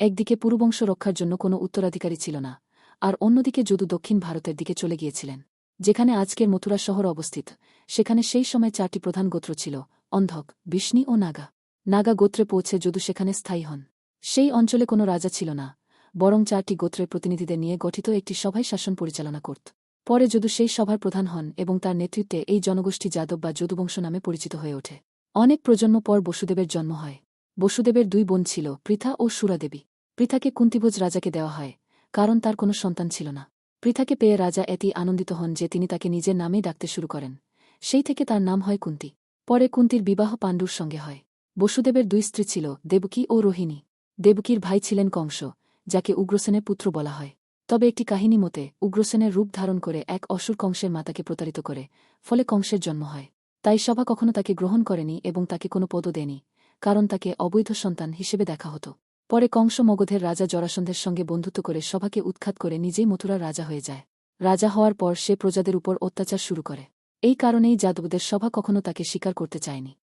একদিকে পুরুবংশ রক্ষার জন্য কোনো উত্তরাধিকারী ছিল না, আর অন্যদিকে যদু দক্ষিণ ভারতের দিকে চলে গিয়েছিলেন, যেখানে আজকের মথুরা শহর অবস্থিত। সেখানে সেই সময় চারটি প্রধান গোত্র ছিল, অন্ধক, বিষ্ণি ও নাগা। নাগা গোত্রে পৌঁছে যদু সেখানে স্থায়ী হন। সেই অঞ্চলে কোনো রাজা ছিল না, বরং চারটি গোত্রের প্রতিনিধিদের নিয়ে গঠিত একটি সভায় শাসন পরিচালনা করত। পরে যদু সেই সভার প্রধান হন এবং তার নেতৃত্বে এই জনগোষ্ঠী যাদব বা যদুবংশ নামে পরিচিত হয়ে ওঠে। অনেক প্রজন্ম পর বসুদেবের জন্ম হয়। বসুদেবের দুই বোন ছিল, পৃথা ও সুরাদেবী। পৃথাকে কুন্তিভোজ রাজাকে দেওয়া হয়, কারণ তার কোনো সন্তান ছিল না। পৃথাকে পেয়ে রাজা এতই আনন্দিত হন যে তিনি তাকে নিজের নামেই ডাকতে শুরু করেন। সেই থেকে তার নাম হয় কুন্তি। পরে কুন্তির বিবাহ পাণ্ডুর সঙ্গে হয়। বসুদেবের দুই স্ত্রী ছিল, দেবকী ও রোহিণী। দেবকীর ভাই ছিলেন কংস, যাকে উগ্রসেনের পুত্র বলা হয়। তবে একটি কাহিনী মতে, উগ্রসেনের রূপ ধারণ করে এক অসুর কংসের মাতাকে প্রতারিত করে, ফলে কংসের জন্ম হয়। তাই সভা কখনো তাকে গ্রহণ করেনি এবং তাকে কোনো পদ দেয়নি। কারণ তাকে অবৈধ সন্তান হিসেবে দেখা হতো। পরে কংস মগধের রাজা জরাসন্ধের সঙ্গে বন্ধুত্ব করে সভাকে উৎখাত করে নিজেই মথুরা রাজা হয়ে যায়। রাজা হওয়ার পর সে প্রজাদের উপর অত্যাচার শুরু করে। এই কারণেই যাদবদের সভা কখনো তাকে স্বীকার করতে চায়নি।